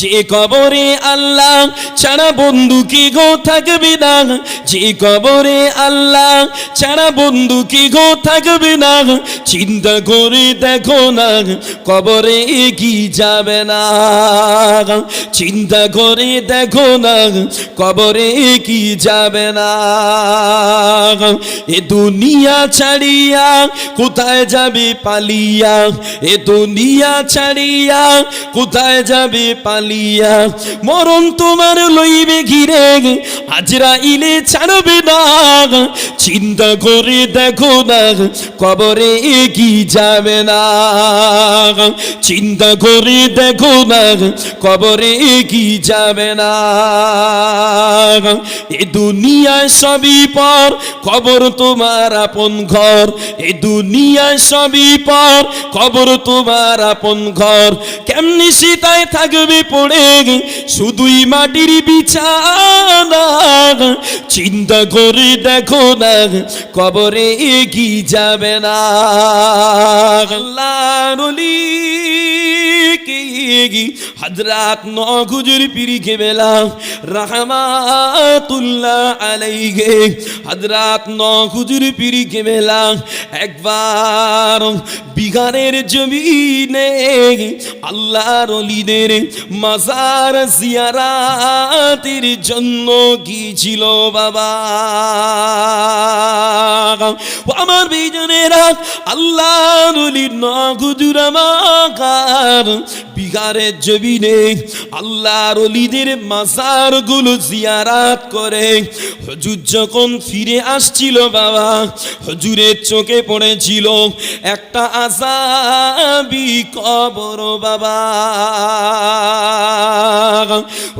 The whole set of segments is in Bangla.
যে কবরে আল্লাহ ছাড়া বন্ধু কি গো থাকবে না? যে কবরে আল্লাহ ছাড়া বন্ধু কি গো থাকবে না? চিন্তা করে দেখো না, কবরে কি যাবে না? চিন্তা করে দেখো না, কবরে কি যাবে না? এ দুনিয়া ছাড়িয়া কোথায় যাবে পালিয়া? এ দুনিয়া ছাড়িয়া কোথায় যাবে পালিয়া? মরণ তোমার লইবে ঘিরে। আজরা ইলে ছাড়বে না চিন্তা করে দেখো না কবরে কি যাবে না। চিন্তা করে দেখো না কবরে কি যাবে না। এ দুনিয়ায় সবই পর, কবর তোমার আপন ঘর। এ দুনিয়ায় সবই পর, কবর তোমার আপন ঘর। কেমনি সীতায় থাকবে পড়ে শুধুই মাটির বিছানা চিন্তা করে দেখো না, কবরে কি যাবে না। কি হজরত নগুজুর পিরি কে বেলা রহমাতুল্লাহ আলাইহি হজরত নগুজুর পিরি কে একবার বিহারের জমিনে আল্লাহর অলিদের মাজার জিয়ারাতির জন্য গিয়েছিল বাবা। আমার বিজনেরা আল্লাহ অলির আমাকার বিহারের জমিনে আল্লাহর অলিদের মাজারগুলো জিয়ারাত করে। হজুর যখন ফিরে আসছিল বাবা, হজুরের চোখে পড়েছিল একটা আজাবি কবর বাবা।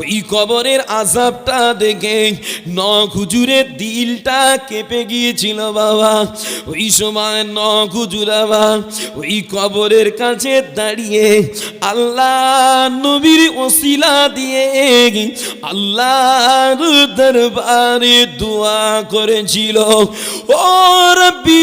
ওই কবরের আজাবটা দেখে ন হুজুরের দিলটা কেঁপে গিয়েছিল বাবা। ওই সময় ন হুজুর বাবা, ওই কবরের কাছে দাঁড়িয়ে আল্লাহ নবীর ওসিলা দিয়ে আল্লাহর দরবারে দোয়া করেছিল। ও রব্বি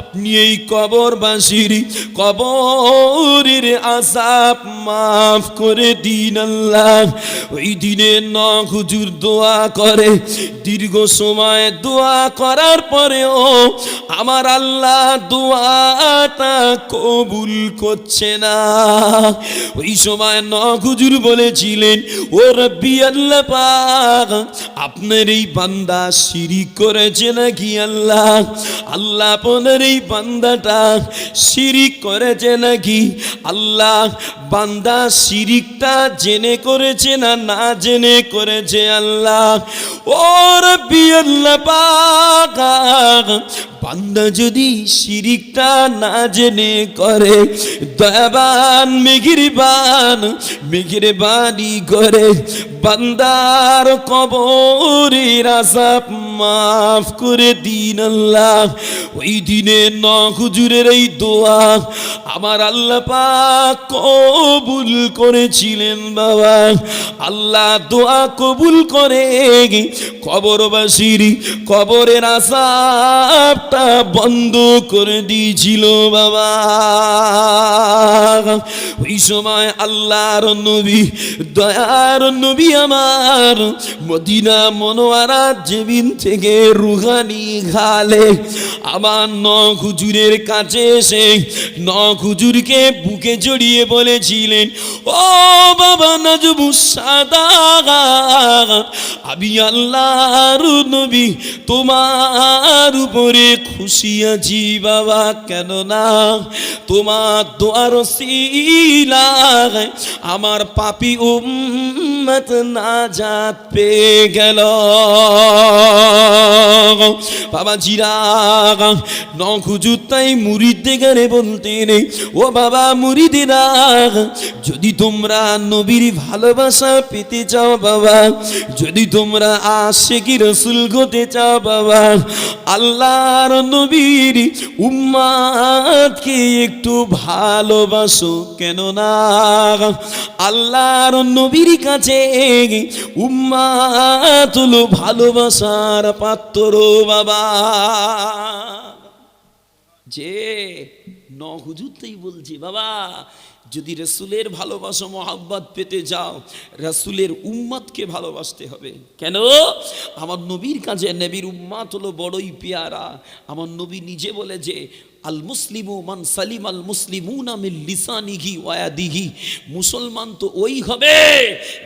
আপনি এই কবরবাসীর কবরের আসাব মাফ করে দিন আল্লাহ। ওই দিনে ন হুজুর দোয়া করে, দীর্ঘ সময় দোয়া করার পরেও আমার আল্লাহ কবুল করছে না। ওই সময় ন বলেছিলেন, ও রব্বি আল্লাহ পাক, আপনার এই বান্দা শিরিক করেছে নাকি আল্লাহ? আল্লাহ আপনার এই বান্দাটা শিরিক করেছে নাকি? আল্লাহ বান্দা শিরিকটা জেনে করেছে না না জেনে করেছে আল্লাহ? ও রব্বি আল্লাহ পাক বান্দা যদি শিরিকটা না জেনে করে, দয়াবান মেঘিরবান মেঘিরবানি করে, বান্দার কবরের আসাপ মাফ করে দিন আল্লাহ। ওই দিনে ন হুজুরের এই দোয়া আমার আল্লাহ পাক কবুল করেছিলেন বাবা। আল্লাহ দোয়া কবুল করে কবরবাসীর কবরের আসাবটা বন্ধ করে দিয়েছিল বাবা। ওই সময় আল্লাহর নবী, দয়ার নবী আমার মদিনা মনোয়ারা জেবিন থেকে রুহানি খালে আমার ন হুজুরের কাছে এসে ন হুজুরকে বুকে জড়িয়ে বলেছিলেন, ও বাবা নাজবু সাদা আমি আল্লাহর নবী, তোমার উপরে খুশি আছি বাবা কেন না তোমার দোয়ার শিলায় আমার পাপি উম্মত নাজাত পেয়ে গেল। বাবা জিরা নখুজুর তাই মুরিদ দেখানে বলতেন, ও বাবা মুরিদেরা যদি তোমরা নবীর ভালোবাসা পেতে চাও বাবা, যদি তোমরা আশেকি রসুল হতে চাও বাবা, আল্লাহর নবীর উম্মাদকে একটু ভালোবাসো কেন না আল্লাহর নবীর কাছে উম্মাত হলো ভালোবাসার পাত্র বাবা। যে, ন বলছি, বাবা যদি রসুলের ভালোবাসা, মহাব্বত পেতে যাও, রসুলের উম্মাদকে ভালোবাসতে হবে। কেন? আমার নবীর কাছে নবীর উম্মাত হলো বড়ই পেয়ারা। আমার নবী নিজে বলে যে, আল মুসলিমু মান সালিম আল মুসলিমুন আমিল লিসানিহি ওয়াদিহি মুসলমান তো ওই হবে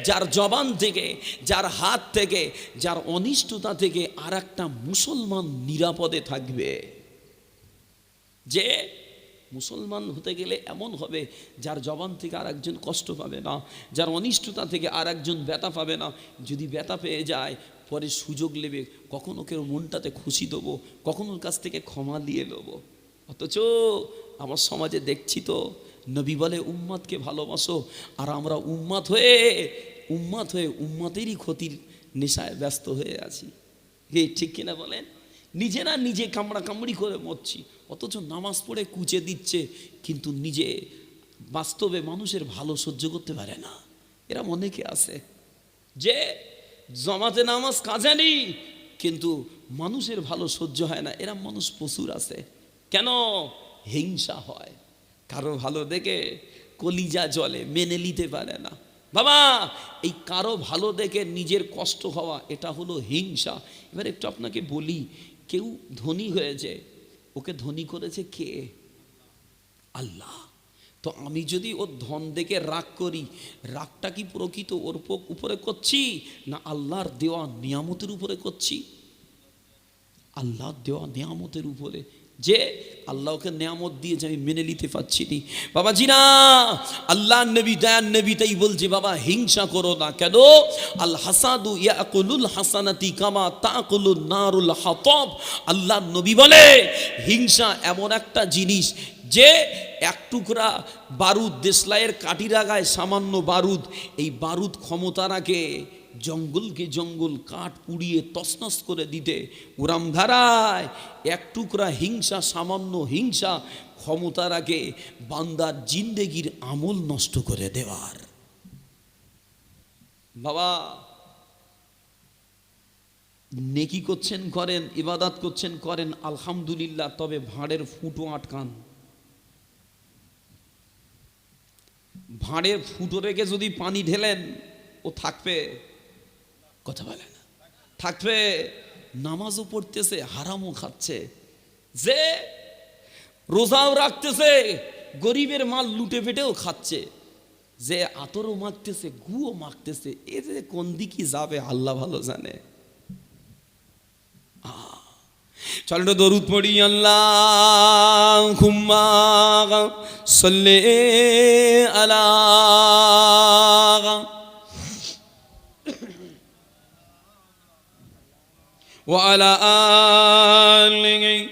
যার জবান থেকে, যার হাত থেকে, যার অনিষ্টতা থেকে আর একটা মুসলমান নিরাপদে থাকবে। যে মুসলমান হতে গেলে এমন হবে, যার জবান থেকে আর একজন কষ্ট পাবে না, যার অনিষ্টতা থেকে আর একজন ব্যথা পাবে না। যদি ব্যথা পেয়ে যায়, পরে সুযোগ নেবে, কখনো কেউ মনটাতে খুশি দেবো, কখনো কাছ থেকে ক্ষমা দিয়ে দেবো। অথচ আমার সমাজে দেখছি তো, নবী বলে, উম্মাদকে ভালোবাসো। আর আমরা উম্মাদ হয়ে উম্মাদ হয়ে উম্মাতেরই ক্ষতির নেশায় ব্যস্ত হয়ে আছি। ঠিক কিনা বলেন? নিজেরা নিজে কামড়া কামড়ি করে মরছি। অথচ নামাজ পড়ে কুচে দিচ্ছে, কিন্তু নিজে বাস্তবে মানুষের ভালো সহ্য করতে পারে না। এরা অনেকে আছে যে জমাতে নামাজ কাজে নেই, কিন্তু মানুষের ভালো সহ্য হয় না। এরা মানুষ প্রচুর আছে। কেন? হিংসা হয়। কারও ভালো দেখে কলিজা জলে মেনে নিতে পারে না। বাবা, এই কারও ভালো দেখে নিজের কষ্ট হওয়া, এটা হলো হিংসা। এবার একটু আপনাকে বলি, কেউ ধনী হয়েছে ওকে ধনী করেছে কে? আল্লাহ। তো আমি যদি ওর ধন দেখে রাগ করি, রাগটা কি প্রকৃত ওর উপরে করছি না আল্লাহর দেওয়া নিয়ামতের উপরে করছি? আল্লাহর দেওয়া নিয়ামতের উপরে যে আল্লাহকে নিয়ামত দিয়েছে, আমি মেনে নিতে পারছি নি বাবা জি না আল্লাহ নবী দয়ান নবী তাই বলছে, বাবা হিংসা করো না কেন? আল হাসাদু ইয়াকুলুল হাসানাতি কামা তাকুলুন নারুল হাতব। আল্লাহ নবী বলে, হিংসা এমন একটা জিনিস যে এক টুকরা বারুদ দেশলাইয়ের কাঠি রাগায় সামান্য বারুদ, এই বারুদ ক্ষমতা রাখে। জঙ্গলকে জঙ্গল কাঠ পুড়িয়ে তসনস করে দিতে উরাম ধারায় এক টুকরা হিংসা, সামান্য হিংসা ক্ষমতা রাখে বান্দার জিন্দেগির আমল নষ্ট করে দেওয়ার। বাবা, নেকি করছেন, করেন, ইবাদাত করছেন, করেন, আলহামদুলিল্লাহ, তবে ভাঁড়ের ফুটো আটকান। ভাঁড়ের ফুটো রেখে যদি পানি ঢেলেন, ও থাকবে। কথা বলে না। থাকবে নামাজও পড়তেছে, হারামও খাচ্ছে। যে রোজাও রাখতেছে, গরিবের মাল লুটে পেটেও খাচ্ছে। যে আতরও মাখতেছে, গুও মাখতেছে, এ যে কোন দিকে যাবে, আল্লাহ ভালো জানে। চল দরুদ পড়ি, আল্লাহ খুম্মা সল্লে আলা وعلى آله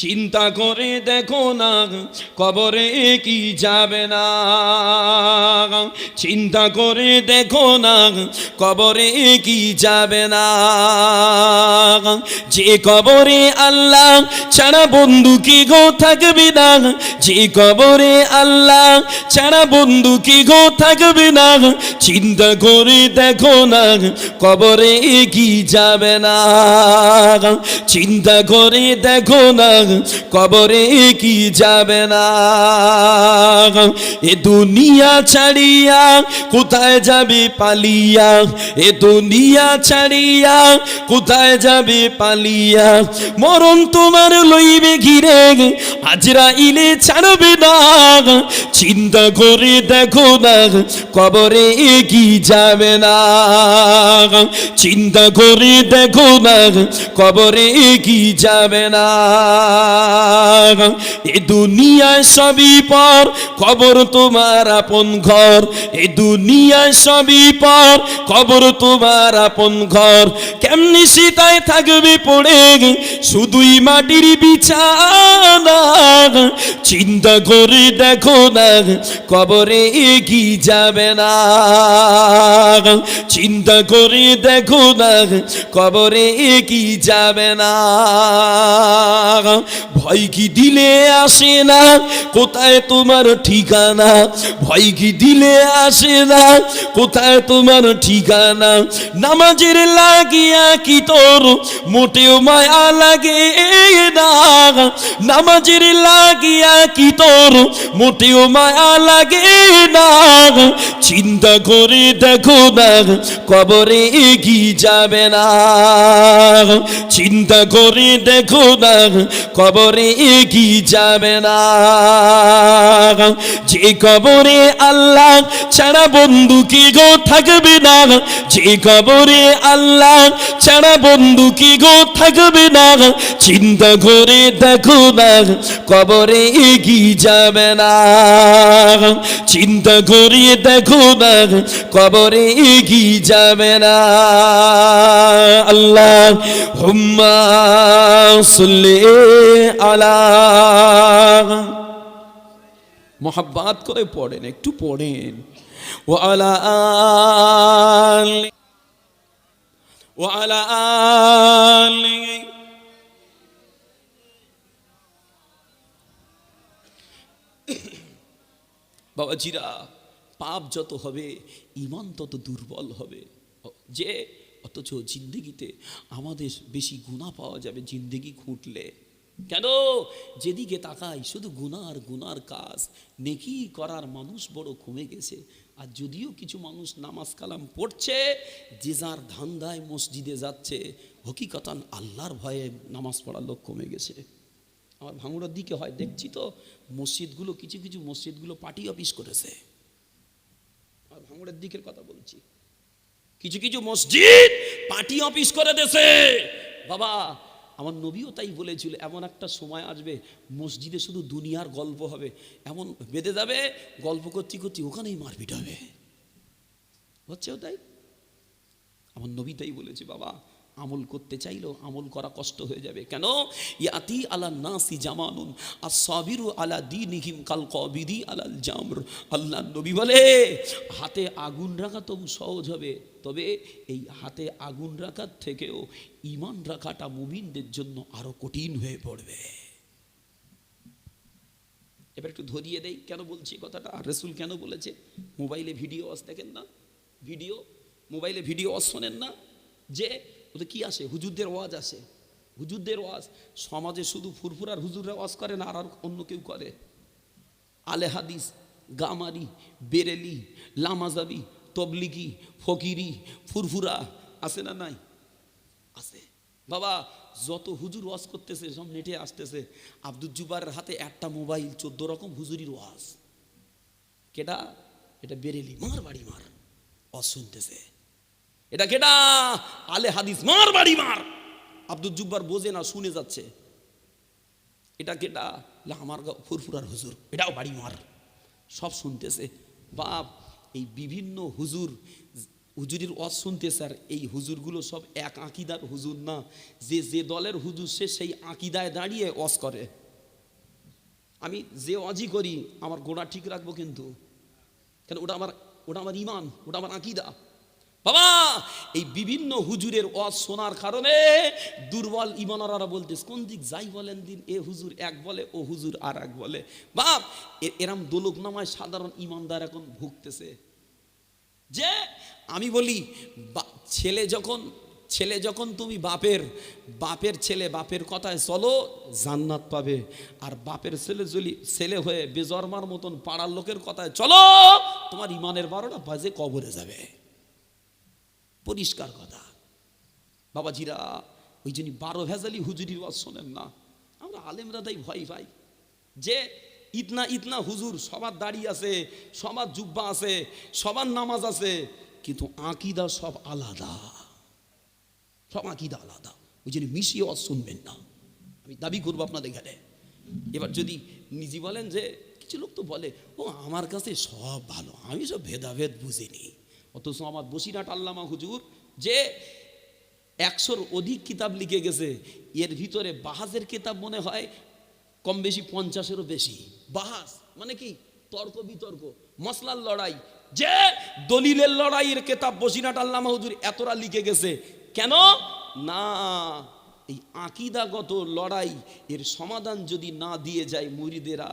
চিন্তা করে দেখো না, কবরে কি যাবে না। চিন্তা করে দেখো না, কবরে কি যাবে না। যে কবরে আল্লাহ ছাড়া বন্ধু কি গো থাকবে না? যে কবরে আল্লাহ ছাড়া বন্ধু কি গো থাকবে না? চিন্তা করে দেখো না, কবরে কি যাবে না। চিন্তা করে দেখো না কবরে কি যাবে না? এ দুনিয়া ছাড়িয়া কোথায় যাবে পালিয়া? এ দুনিয়া ছাড়িয়া কোথায় যাবে পালিয়া? মরণ তোমার লইবে ঘিরে আজরা ইলে ছাড়বে না। চিন্তা করে দেখো না, কবরে কি যাবে না। চিন্তা করে দেখো না, কবরে কি যাবে না। এ দুনিয়ায় সবই পর কবর তোমার আপন ঘর। এ দুনিয়ায় সবই পর কবর তোমার আপন ঘর। কেমনি সীতায় থাকবে পড়ে শুধুই মাটির বিছানা। চিন্তা করে দেখো না কবরে কি যাবে না। চিন্তা করে দেখো না কবরে কি যাবে না। ভয় কি দিলে আসে না? কোথায় তোমার ঠিকানা? ভয় কি দিলে আসে না? কোথায় তোমার ঠিকানা? নামাজের লাগিয়া কি তোর? মোটেও মায়া লাগে না। নামাজের লাগিয়া কি তোর? মোটেও মায়া লাগে না। চিন্তা করে দেখো না, কবরে কি যাবে না। চিন্তা করে দেখো না কবরে কি যাবে না। যে কবরে আল্লাহ ছাড়া বন্ধু কি গো থাকবে না? যে কবরে আল্লাহ ছাড়া বন্ধু কি গো থাকবে না? চিন্তা করে দেখো না, কবরে কি যাবে না। চিন্তা করে দেখো না, কবরে কি যাবে না। আল্লাহ হুম্মা সুল্লে আলা। মোহাব্বাত করে পড়েন, একটু পড়েন। ও আলা ও আলা বাবাজিরা পাপ যত হবে ইমান তত দুর্বল হবে। যে, অথচ জিন্দগিতে আমাদের বেশি গুণা পাওয়া যাবে, জিন্দগি খুঁটলে কেন? যেদিকে তাকাই, শুধু গুনার গুনার কাজ। নেকি করার মানুষ বড় কমে গেছে। আর যদিও কিছু মানুষ নামাজ কালাম পড়ছে, যে যার ধান্দায় মসজিদে যাচ্ছে, হকিকতান আল্লাহর ভয়ে নামাজ পড়ার লোক কমে গেছে। আমার ভাঙড়ার দিকে হয়, দেখছি তো মসজিদগুলো, কিছু কিছু মসজিদগুলো পার্টি অফিস করেছে। আর ভাঙড়ের দিকের কথা বলছি। কিছু কিছু মসজিদ পার্টি অফিস করে দেছে বাবা আমার নবীও তাই বলেছিল, এমন একটা সময় আসবে মসজিদে শুধু দুনিয়ার গল্প হবে, এমন বেঁধে যাবে, গল্প করতে করতে ওখানেই মারপিট হবে। হচ্ছেও তাই? আমার নবী তাই বলেছে, বাবা আমল করতে চাইলেও আমল করা কষ্ট হয়ে যাবে। কেন? ইয়াতি আলা নাসি জামানুন আর সাবিরু আলা দিনিহিম কাল কবিদি আলাল জামর। আল্লাহ নবী বলে, হাতে আগুন রাখা তবু সহজ হবে, তবে এই হাতে আগুন রাখার থেকেও ইমান রাখাটা মুমিনদের জন্য আরও কঠিন হয়ে পড়বে। এবার একটু ধরিয়ে দেই, কেন বলছি কথাটা? আর রসুল কেন বলেছে? মোবাইলে ভিডিও ওয়াজ দেখেন না? ভিডিও? মোবাইলে ভিডিও ওয়াজ শোনেন না? যে ওতে কি আসে হুজুরদের ওয়াজ আসে হুজুরদের ওয়াজ, সমাজে শুধু ফুরফুরার হুজুররা ওয়াজ করে না, আর অন্য কেউ করে। আলে হাদিস, গামারি, বেরেলি, লামাজাবি, তবলিগি, ফকিরি, ফুরফুরা আছে না নাই? আছে। বাবা, যত হুজুর ওয়াজ করতেছে, সব নেটে আসতেছে। আব্দুল জুবারের হাতে একটা মোবাইল, চোদ্দ রকম হুজুরির ওয়াজ। কেটা এটা বেরেলি। মার বাড়ি মার। ওয়াজ শুনতেছে। এটা কেটা আলে হাদিস, মার বাড়ি মার। আব্দুল জুব্বার বোঝে না, শুনে যাচ্ছে। এটা কেটা আমার ফুরফুরার হুজুর, এটাও বাড়ি মার। সব শুনতেছে। বাপ, এই বিভিন্ন হুজুর, হুজুরির ওয়াজ শুনতেছে আর এই হুজুরগুলো সব এক আঁকিদার হুজুর না। যে যে দলের হুজুর, সে সেই আঁকিদায় দাঁড়িয়ে ওয়াজ করে। আমি যে ওয়াজই করি, আমার গোড়া ঠিক রাখব কিন্তু। কেন, ওটা আমার ওটা আমার ইমান, ওটা আমার আকিদা। বাবা, এই বিভিন্ন হুজুরের ওয়াজ শোনার কারণে দুর্বল ইমানারা বলতেস কোন দিক যাই বলেন দিন, এ হুজুর এক বলে, ও হুজুর আর এক বলে। বাপ এরম দোলক নামায় সাধারণ ইমানদার এখন ভুগতেছে। যে, আমি বলি ছেলে যখন ছেলে যখন তুমি বাপের বাপের ছেলে বাপের কথায় চলো, জান্নাত পাবে। আর বাপের ছেলে যদি ছেলে হয়ে বেজরমার মতন পাড়ার লোকের কথায় চলো, তোমার ইমানের বারোটা বাজে কবরে যাবে। পরিষ্কার কথা। বাবাজিরা, ওই জন্য বারো ভেজালি হুজুরির ওয়াজ শোনেন না। আমরা আলেমরা তাই ভয় পাই। যে ইতনা ইতনা হুজুর, সবার দাড়ি আছে, সবার জুব্বা আছে, সবার নামাজ আছে, কিন্তু আকিদা সব আলাদা। সব আকিদা আলাদা। ওই জন্য মিশিয়ে ওয়াজ শুনবেন না। আমি দাবি করব আপনাদের এখানে। এবার যদি নিজে বলেন যে, কিছু লোক তো বলে, ও, আমার কাছে সব ভালো। আমি সব ভেদাভেদ বুঝিনি। অথচ আমার বসিরাট আল্লামা হুজুর যে একশোর অধিক কিতাব লিখে গেছে, এর ভিতরে বাহাজের কিতাব মনে হয় কম বেশি পঞ্চাশেরও বেশি। বাহাজ মানে কি? তর্ক বিতর্ক মশলার লড়াই। যে দলিলের লড়াইয়ের কেতাব বসিরাট আল্লামা হুজুর এতটা লিখে গেছে, কেন? না, এই আকিদাগত লড়াই এর সমাধান যদি না দিয়ে যায়, মুরিদেরা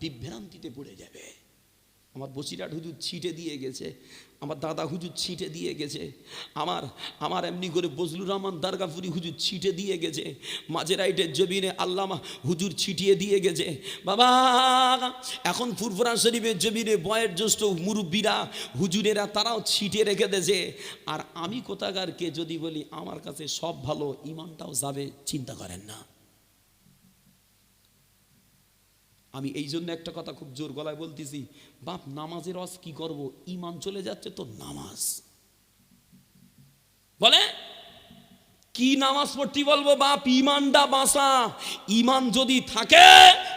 বিভ্রান্তিতে পড়ে যাবে। আমার বসিরাট হুজুর ছিটে দিয়ে গেছে, আমার দাদা হুজুর ছিটে দিয়ে গেছে, আমার আমার এমনি করে বজলুর রহমান দারগাপুরি হুজুর ছিটে দিয়ে গেছে, মাঝে রাইটের জমিনে আল্লামা হুজুর ছিটিয়ে দিয়ে গেছে, বাবা, এখন ফুরফুরা শরীফের জমিনে বয়ের জ্যেষ্ঠ মুরব্বীরা, হুজুরেরা তারাও ছিটিয়ে রেখে দেছে, আর আমি কোথাকারকে যদি বলি, আমার কাছে সব ভালো, ইমানটাও যাবে, চিন্তা করেন না। আমি এই জন্য একটা কথা খুব জোর গলায় বলতেছি, বাপ, নামাজের রস কি করব? ইমান চলে যাচ্ছে তো নামাজ। বলে? কি নামাজ পড়তে বলব বাপ? ইমানটা বাসা ইমান যদি থাকে,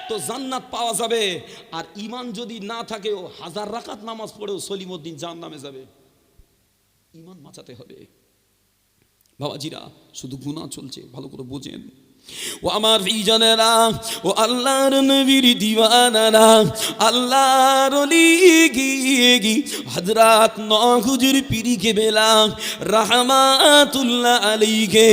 তো জান্নাত পাওয়া যাবে। আর ইমান যদি না থাকে, ও হাজার রাকাত নামাজ পড়েও সলিমুদ্দিন জান নামে যাবে। ইমান বাঁচাতে হবে। বাবাজিরা, শুধু গুণা চলছে, ভালো করে বোঝেন। ও আমার ভিজনেরা ও আল্লাহর নবীর দিওয়ানারা, আল্লাহর অলি গিয়ে গি হজরত নহুজুর পিরি কে বেলা রাহমাতুল্লাহ আলীকে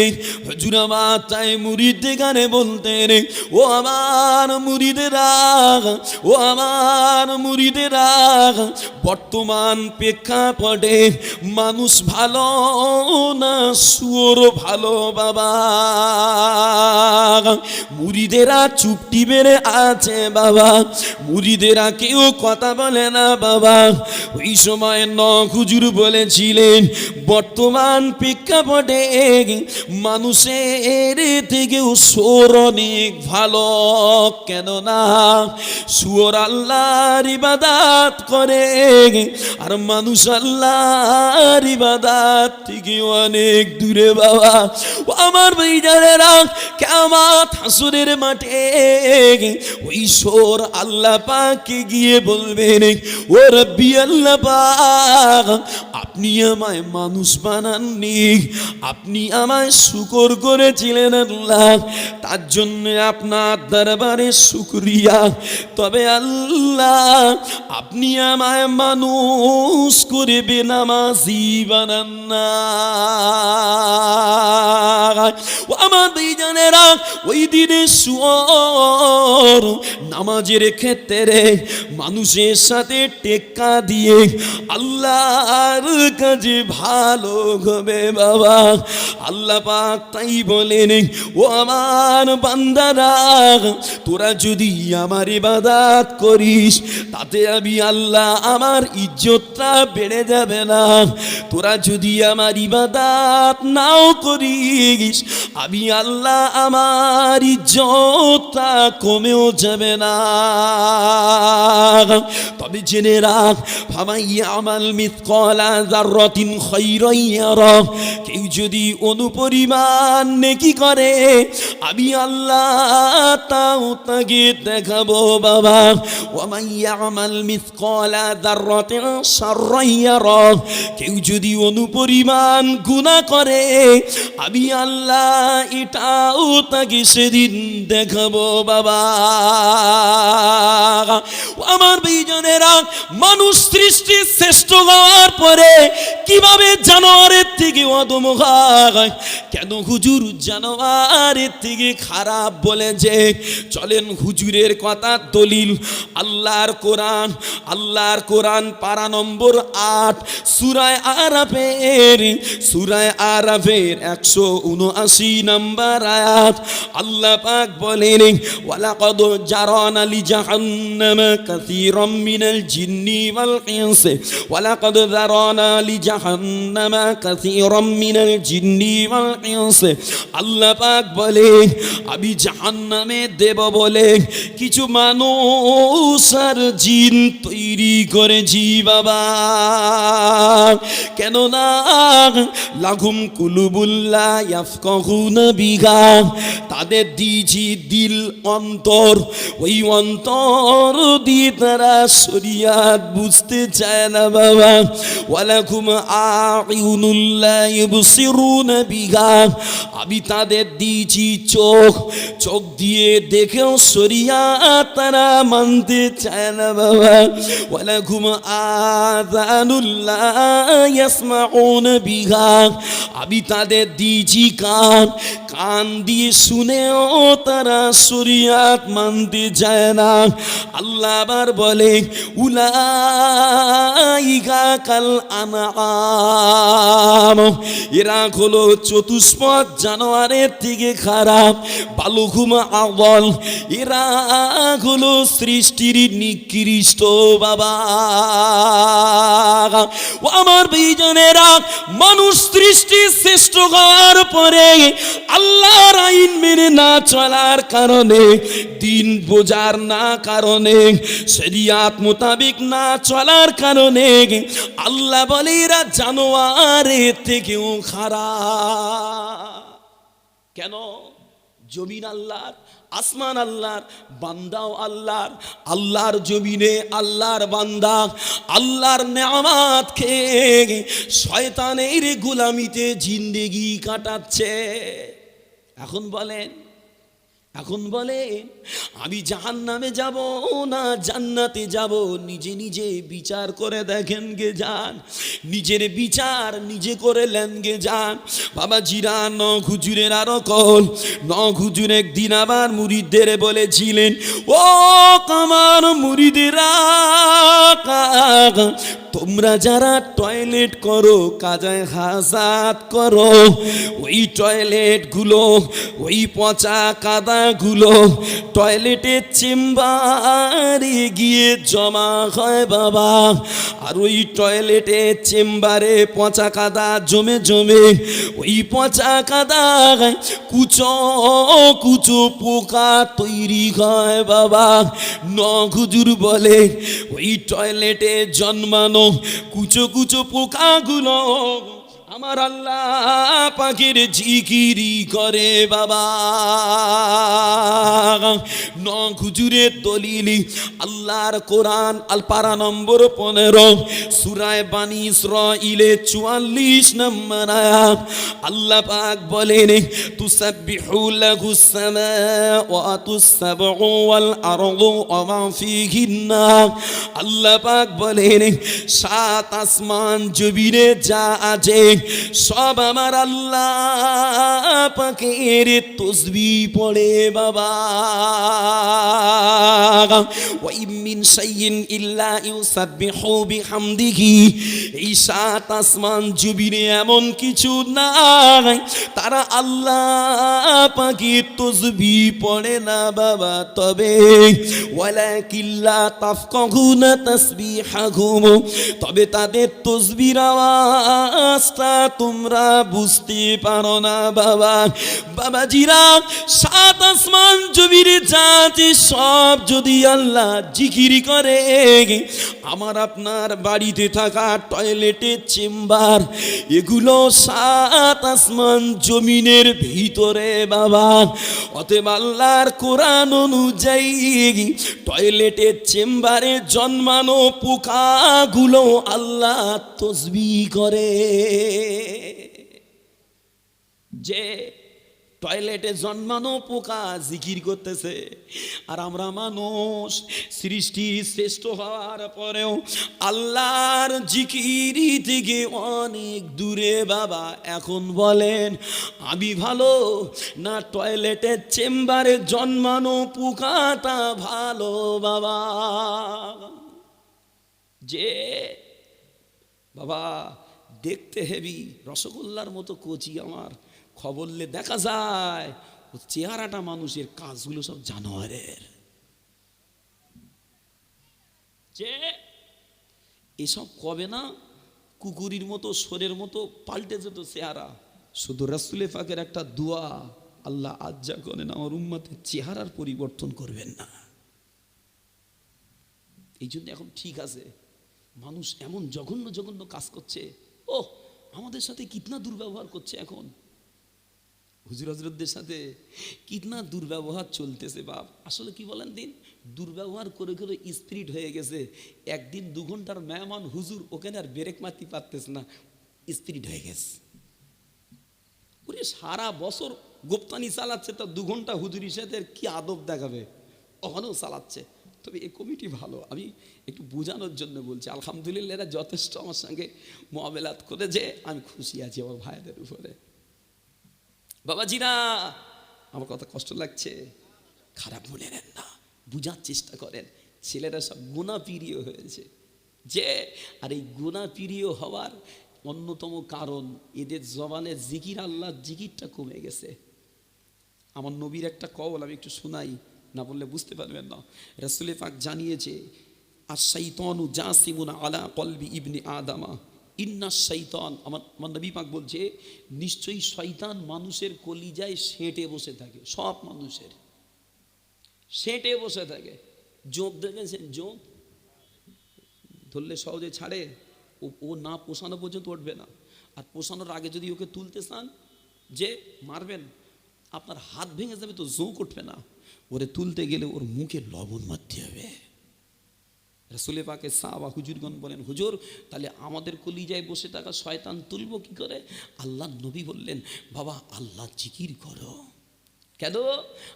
হুজুর আমার তাই মুরিদ গানে বলতেন, ও আমার মুরিদেরা, ও আমার মুরিদেরা, বর্তমান প্রেক্ষাপটে মানুষ ভালো না সুর ভালো বাবা। মুড়িদেরা চুপটি বেড়ে আছে বাবা। মুড়িদেরা কেউ কথা বলে না বাবা। ওই সময় ন হুজুর বলেছিলেন, বর্তমান প্রেক্ষাপটে মানুষের থেকেও সোর অনেক ভালো। কেননা সুর আল্লাহর ইবাদাত করে আর মানুষ আল্লাহর ইবাদাত থেকে অনেক দূরে বাবা। আমার ভাইজানেরা কেমন হাসুরের মাঠে ওই সোর আল্লাহ পাকে গিয়ে বলবেন, ও রব্বি আল্লাহ পাক, আপনি আমায় মানুষ বানাননি, আপনি আমায় শুকর করেছিলেন আল্লাহ, তার জন্য আপনার দরবারে শুক্রিয়া। তবে আল্লাহ, আপনি আমায় মানুষ করে বেনামাজি বানান না। নামাজের ক্ষেত্রে মানুষের সাথে টেক্কা দিয়ে আল্লাহর কাছে ভালো হবে বাবা। আল্লাহ পাক তাই বলেন, ও আমার বান্দারা, তোরা যদি আমার ইবাদাত করিস, তাতে আমি আল্লাহ আমার ইজ্জতটা বেড়ে যাবে না। তোরা যদি আমার ইবাদাত নাও করিস, আমি আল্লাহ আমার ইজ্জতা কমেও যাবে না। তবে জেনে রাখ ভাবাই আমাল মিথকলা জাররাতিন খৈরইয়ার কেউ যদি অনুপরিমাণ নেকি করে, আমি আল্লাহ তাও তাকে দেখাবো বাবা। ওয়ামাইয়া আমাল মিথকলা জাররাতিন শাররাইয়ারা কেউ যদি অনুপরিমাণ গুনাহ করে, আমি আল্লাহ এটাও তাকে সেদিন দেখাবো বাবা। আমার বিজনেরা মানুষ সৃষ্টি শ্রেষ্ঠ হওয়ার পরে কীভাবে জানোয়ারের থেকে অদম কেন হুজুর জানোয়ারের থেকে খারাপ বলেছে? চলেন হুজুরের কথা দলিল, আল্লাহর কোরআন আল্লাহর কোরআন পারা নম্বর আট, সুরায় আরাফের সুরায় আরাফের একশো উনআশি নম্বর আয়াত, আল্লাহ পাক বলেন, ওয়ালাকাদ জারানা লি জাহান্নাম কাসীরাম মিনাল জিন্নি ওয়াল ইনস, ওয়ালাকাদ জারানা লি জাহান্নাম কাসীরাম মিনাল জিন্নি ওয়াল ইনস। আল্লাহ পাক বলে আমি জাহান্নামে দেব বলে কিছু মানুষ আর জিন তৈরি করেছি বাবা। কেননা লাঘুম বিঘা তাদের দিয়েছি দিল অন্তর। ওই অন্তর দিয়ে তারা শরিয়াত বুঝতে চায় না বাবা। ওয়ালাকুম আইউনুল্লাহ ইবসিরুনা আমি তাদের দিয়েছি চোখ। চোখ দিয়ে দেখেও শরিয়াত তারা মানতে চায় না বাবা। ওয়ালাকুম আযানুল্লাহ ইয়াসমাউনা বিঘা আমি তাদের দিয়েছি কান। কান দিয়ে শুনেও তারা শরিয়াত মানতে চায় না। আল্লাহ আবার বলে, উলাইকা কাল আনাম এরা হলো চতুষ্পদ জানোয়ারের থেকে খারাপ। বালুঘুম আগল এরা হলো সৃষ্টির নিকৃষ্ট বাবা। ও আমার বিজনেরা, মানুষ সৃষ্টি শ্রেষ্ঠ হওয়ার পরে আল্লাহর আইন মেনে না চলার কারণে, দিন বোঝার না কারণে, শরিয়াত মোতাবিক না চলার কারণে, আল্লাহ বলে, এরা জানোয়ারের থেকেও খারাপ। কেন? জমিন আল্লাহর? আসমান আল্লাহর, বান্দাও আল্লাহর আল্লাহর জমিনে আল্লাহর বান্দা, আল্লাহর নামাত খেয়ে শয়তানের গোলামিতে জিন্দেগি কাটাচ্ছে। এখন বলেন এখন বলে, আমি জাহান নামে যাব না, জান্নাতে যাব। নিজে নিজে বিচার করে দেখেন গে যান। নিজের বিচার নিজে করে লেন গে যান। বাবা জিরা ন খুজুরের আরও কল। ন হুজুর একদিন আবার মুরিদদের বলেছিলেন, ও কামার মুরিদেরা তোমরা যারা টয়লেট করো, কাজায় হাজাত করো, ওই টয়লেটগুলো, ওই পচা কাদাগুলো টয়লেটের চেম্বারে গিয়ে জমা হয় বাবা। আর ওই টয়লেটের চেম্বারে পচা কাদা জমে জমে ওই পচা কাদা কুচো কুচো পোকা তৈরি হয় বাবা। নগুজুর বলে ওই টয়লেটে জন্মানো কুচো কুচো পোকাগুলো আমার আল্লাহ পাখির জিকিরি করে, বাবা। ন খুজুরের দলিলি, আল্লাহর কোরআন, আলপারা নম্বর পনেরো, সুরায় বানি ইসরাইলে চুয়াল্লিশ নম্বর আল্লাহ পাক বলেন, তুসাব্বিহু লাহু সামাওয়াতু আল্লাহ পাক বলেন, সাত আসমান জমিনে যা আছে সব আমার আল্লাহ পাকের তসবি পড়ে, বাবা। ওয়াই মিন শাইইন ইল্লা ইউসাব্বিহু বিহামদিহি। এই সাত আসমান জমিনে এমন কিছু নাই। তারা আল্লাহ পাকের তসবি পড়ে না, বাবা। তবে ওয়ালাকিল্লা তাফকাহুনা তাসবিহাহুম। তবে তাদের তসবির আওয়াজটা তোমরা বুঝতে পারো না, বাবা। বাবাজিরা, সাত আসমান জমিরে যাতে সব যদি আল্লাহ জিকিরি করে, আমার আপনার বাড়িতে থাকা টয়লেটের চেম্বার, এগুলো সাত আসমান জমিনের ভিতরে, বাবা। অতএব আল্লাহর কোরআন অনুযায়ী টয়লেটের চেম্বারে জন্মানো পোকাগুলো আল্লাহ তসবি করে। যে টয়লেটে জন্মানো পোকা জিকির করতেছে। আর আমরা মানুষ সৃষ্টি শ্রেষ্ঠ হওয়ার পরেও আল্লাহর জিকিরি থেকে অনেক দূরে বাবা। এখন বলেন, আমি ভালো না টয়লেটের চেম্বারে জন্মানো পোকাটা ভালো বাবা? যে বাবা, দেখতে হেবি, রসগোল্লার মতো কচি আমার। খবরলে দেখা যায়, ও চেহারাটা মানুষের কাজগুলো সব জানোয়ারের। যে এসব কবে না কুকুরির মতো সোরের মতো পাল্টে যেত চেহারা। শুধু রাসুলে ফাঁকের একটা দোয়া, আল্লাহ আজ যা করেন আমার উম্মাতের চেহারার পরিবর্তন করবেন না। এই জন্য এখন ঠিক আছে, মানুষ এমন জঘন্য জঘন্য কাজ করছে ও আমাদের সাথে কিতনা দুর্ব্যবহার করছে এখন। হুজুর হজরতদের সাথে কিতনা দুর্ব্যবহার চলতেছে বাপ। আসলে কি বলেন দিন? দুর্ব্যবহার করে করে স্পিরিট হয়ে গেছে। একদিন দু ঘণ্টার মেহমান হুজুর, ওখানে আর ব্রেক মারতে পারতেছে না। স্পিরিট হয়ে গেছে। ওরে সারা বছর গোপ্তানি চালাচ্ছে তা দু ঘণ্টা হুজুরির সাথে কি আদব দেখাবে? ওখানেও চালাচ্ছে। তবে এ কমিটি ভালো। আমি একটু বোঝানোর জন্য বলছি, আলহামদুলিল্লাহ এরা যথেষ্ট আমার সঙ্গে মোয়াবেলাত করে যে আমি খুশি আছি আমার ভাইদের উপরে। বাবাজিরা, আমার কথা কষ্ট লাগছে। খারাপ মনে নেন না, বুঝার চেষ্টা করেন। ছেলেরা সব গুণা প্রিয় হয়েছে। যে, আর এই গুণা প্রিয় হওয়ার অন্যতম কারণ এদের জবানের জিকির, আল্লাহর জিকিরটা কমে গেছে। আমার নবীর একটা কওল আমি একটু শোনাই, না বললে বুঝতে পারবেন না। রসুলে পাক জানিয়েছে আর শৈতনু জাসিমুন আলা কলবি ইবনি আদামা। ইন্না শৈতান আমার আমার নবী পাক বলছে, নিশ্চয়ই শৈতান মানুষের কলিজায় সেঁটে বসে থাকে, সব মানুষের। সেঁটে বসে থাকে। জোঁক দেখেছেন? জোঁক? ধরলে সহজে ছাড়ে। ও ও না পোষানো পর্যন্ত উঠবে না। আর পোষানোর আগে যদি ওকে তুলতে চান যে, মারবেন, আপনার হাত ভেঙে যাবে তো জোঁক উঠবে না। ওরে তুলতে গেলে ওর মুখে লবণ মারতে হবে। রসুলে পাকে সাবা হুজুরগণ বলেন, হুজুর, তাহলে আমাদের কলিজায় বসে থাকা শয়তান তুলবো কি করে? আল্লাহ নবী বললেন, বাবা, আল্লাহ জিকির করো। কেন?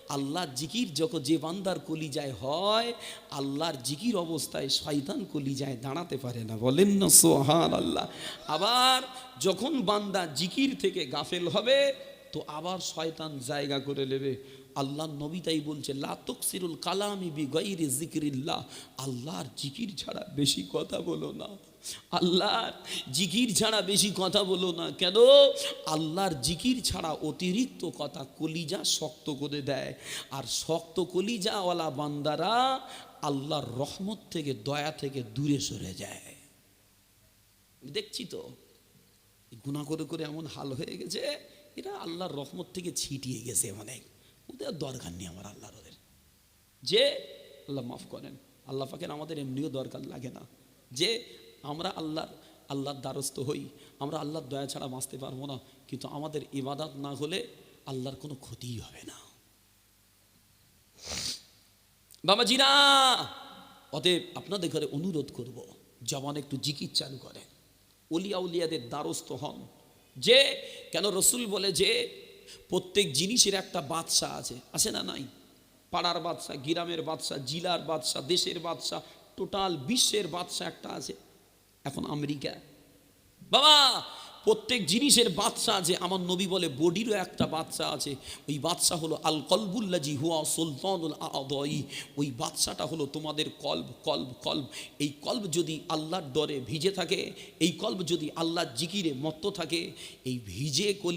আল্লাহর জিকির যখন যে বান্দার কলিজায় হয়, আল্লাহর জিকির অবস্থায় শয়তান কলিজায় দাঁড়াতে পারে না। বলেন না সোহান আল্লাহ আবার যখন বান্দা জিকির থেকে গাফেল হবে, তো আবার শয়তান জায়গা করে নেবে। আল্লাহ নবী তাই বলছে লাতক সিরুল কালামি বি গৈরে জিকিরিল্লাহ আল্লাহর জিকির ছাড়া বেশি কথা বলো না। আল্লাহর জিকির ছাড়া বেশি কথা বলো না। কেন? আল্লাহর জিকির ছাড়া অতিরিক্ত কথা কলিজা শক্ত করে দেয়। আর শক্ত কলিজাওয়ালা বান্দারা আল্লাহর রহমত থেকে, দয়া থেকে দূরে সরে যায়। দেখছি তো গুণা করে করে এমন হাল হয়ে গেছে, এরা আল্লাহর রহমত থেকে ছিটিয়ে গেছে অনেক। ওদের দরকার নেই আমার আল্লাহর ওদের। যে, আল্লাহ মাফ করেন, আল্লাহ পাকের আমাদের এমনিও দরকার লাগে না। যে, আমরা আল্লাহর আল্লাহর দ্বারস্থ হই, আমরা আল্লাহর দয়া ছাড়া বাঁচতে পারব না, কিন্তু আমাদের ইবাদাত না হলে আল্লাহর কোনো ক্ষতিই হবে না। বাবাজি না! অতএব আপনাদের ঘরে অনুরোধ করব, জবান একটু জিকির চালু করেন। অলিয়া উলিয়াদের দ্বারস্থ হন। যে, কেন রসুল বলে যে প্রত্যেক জিনিসের একটা বাদশা আছে। আছে না নাই? পাড়ার বাদশা, গ্রামের বাদশা, জিলার বাদশা, দেশের বাদশা, টোটাল বিশ্বের বাদশা একটা আছে। এখন আমেরিকা। বাবা, প্রত্যেক জিনিসের বাদশা আছে। আমার নবী বলে, বডিরও একটা বাদশা আছে। ওই বাদশা হলো আল কলবুল্লাজি হুয়া সুলতানুল আদয়ী ওই বাদশাটা হলো তোমাদের কল্ব কল্ব কল্ব। এই কল্ব যদি আল্লাহর ডরে ভিজে থাকে, এই কল্ব যদি আল্লাহর জিকিরে মত্ত থাকে, এই ভিজে কলি